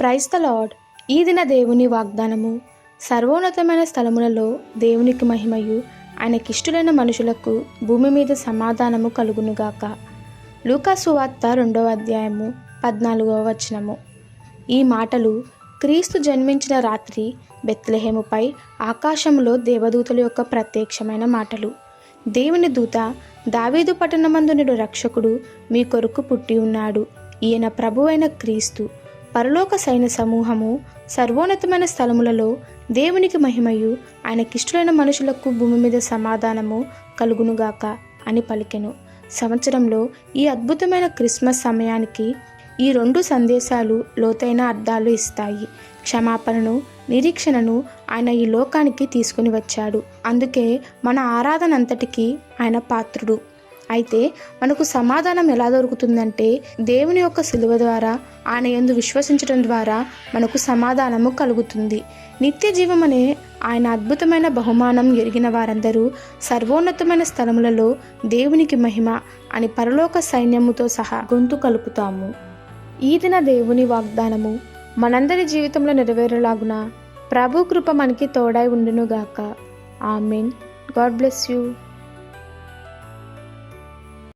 క్రైస్త lord. ఈ దిన దేవుని వాగ్దానము సర్వోన్నతమైన స్థలములలో దేవునికి మహిమయు ఆయనకిష్టులైన మనుషులకు భూమి మీద సమాధానము కలుగునుగాక. లూకాసువార్త రెండవ అధ్యాయము పద్నాలుగవ వచనము. ఈ మాటలు క్రీస్తు జన్మించిన రాత్రి బెత్లెహేముపై ఆకాశంలో దేవదూతల యొక్క ప్రత్యక్షమైన మాటలు. దేవుని దూత దావీదు పట్టణమందునుడు రక్షకుడు మీ కొరకు పుట్టి ఉన్నాడు. ఈయన ప్రభువైన క్రీస్తు. పరలోక సైన్య సమూహము సర్వోన్నతమైన స్థలములలో దేవునికి మహిమయు ఆయనకిష్టులైన మనుషులకు భూమి మీద సమాధానము కలుగునుగాక అని పలికెను. సంవత్సరంలో ఈ అద్భుతమైన క్రిస్మస్ సమయానికి ఈ రెండు సందేశాలు లోతైన అర్థాలు ఇస్తాయి. క్షమాపణను నిరీక్షణను ఆయన ఈ లోకానికి తీసుకుని వచ్చాడు. అందుకే మన ఆరాధన అంతటికీ ఆయన పాత్రుడు. అయితే మనకు సమాధానం ఎలా దొరుకుతుందంటే దేవుని యొక్క సిలువ ద్వారా ఆయన ఎందు విశ్వసించడం ద్వారా మనకు సమాధానము కలుగుతుంది. నిత్య జీవం అనే ఆయన అద్భుతమైన బహుమానం ఎరిగిన వారందరూ సర్వోన్నతమైన స్థలములలో దేవునికి మహిమ అని పరలోక సైన్యముతో సహా గొంతు కలుపుతాము. ఈ దిన దేవుని వాగ్దానము మనందరి జీవితంలో నెరవేరేలాగున ప్రభు కృప మనకి తోడై ఉండునుగాక. ఆమెన్. God bless you.